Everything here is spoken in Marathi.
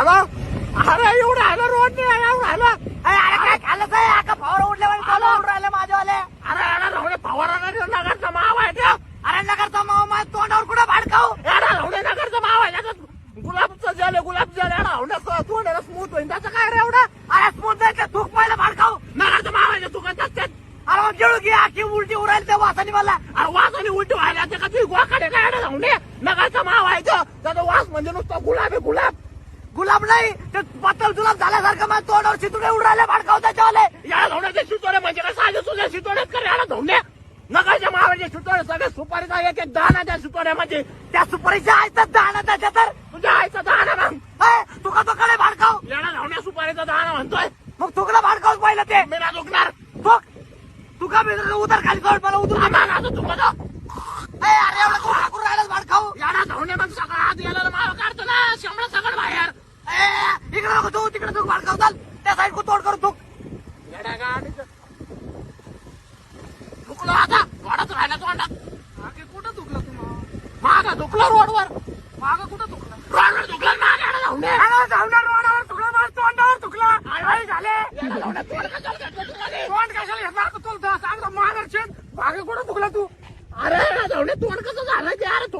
आलो अरे एवढं आलो रोड नाही एवढं आलो. अरे अरे काय काय? आका फवारा उडल्यावर चालू उडून राहिले माझ्यावाले. अरे याला राहणे फवारा नगरचा माव आहे तो. अरे नगरचा माव माझ्या तोंडावर कुठं भाडकाव? याला राहणे नगरचा माव आहे गुलाबचं झालं गुलाब झालं याला राहण्याचं तोंडाला स्मूथ होईल त्याचं काय रे एवढं? अरे स्मूथ जायचं थूक पहिलं भाडकाव. नगरचं माव आहे तू त्यात अरे जेळू घे आखी उलटी उरायला त्या वासाने मला. अरे वास आणि उलटी व्हायला ते का तुझी गोकडे काय राहणे नगरचा माव आहे तो. त्याचा वास म्हणजे नुसतं गुलाब आहे गुलाब. गुलाब नाही. ते पत्तल जुलाब झाल्यासारखं माझ्या तोंडावर चितुडे उडून राहिले भाडकाव त्याच्यावाले. याला धावण्याचे शितोडे म्हणजे काय? साधे सुद्धा शितोडेच कर याला धावणे नगरच्या मावाचे शितोडे सगळे सुपारीचा एक एक दाना त्या शितोड्यामध्ये त्या सुपारीच्या आहेत दाणा त्याच्या तर. तुझ्या आईचा दाना मग तुका तो कडे भाडकाव याला धावण्या सुपारीचा दाना म्हणतोय. मग तुकला भाडकाव पाहिलं ते. मी ना दुखणार. तुका मी उतर खाली कर मला उतर बघा. अरे एवढं कोण करून राहिलं भाडकाव याला धावणे मग सगळं आत याला माव काढतो ना शंभर सगळं बाहेर ए, इकडे तू तिकडे तू भाडकाव चाल त्या साईड को तोड करू तू. दुखलो आता. थोडाच राहिला तोंडात मागे कुठं चुकला तुम्हाला मागं? दुखलो रोडवर. मागं कुठं रोडवर दुखलं मागे धावणे. धावणार रोडावर तुकला माझ्या तोंडावर काय झाले. तोंड कशाला घेतलं? आता तुला सांग मागरचे मागे कुठं चुकला तू? अरे धावणे तोंड कसं झालं? ते अरे तू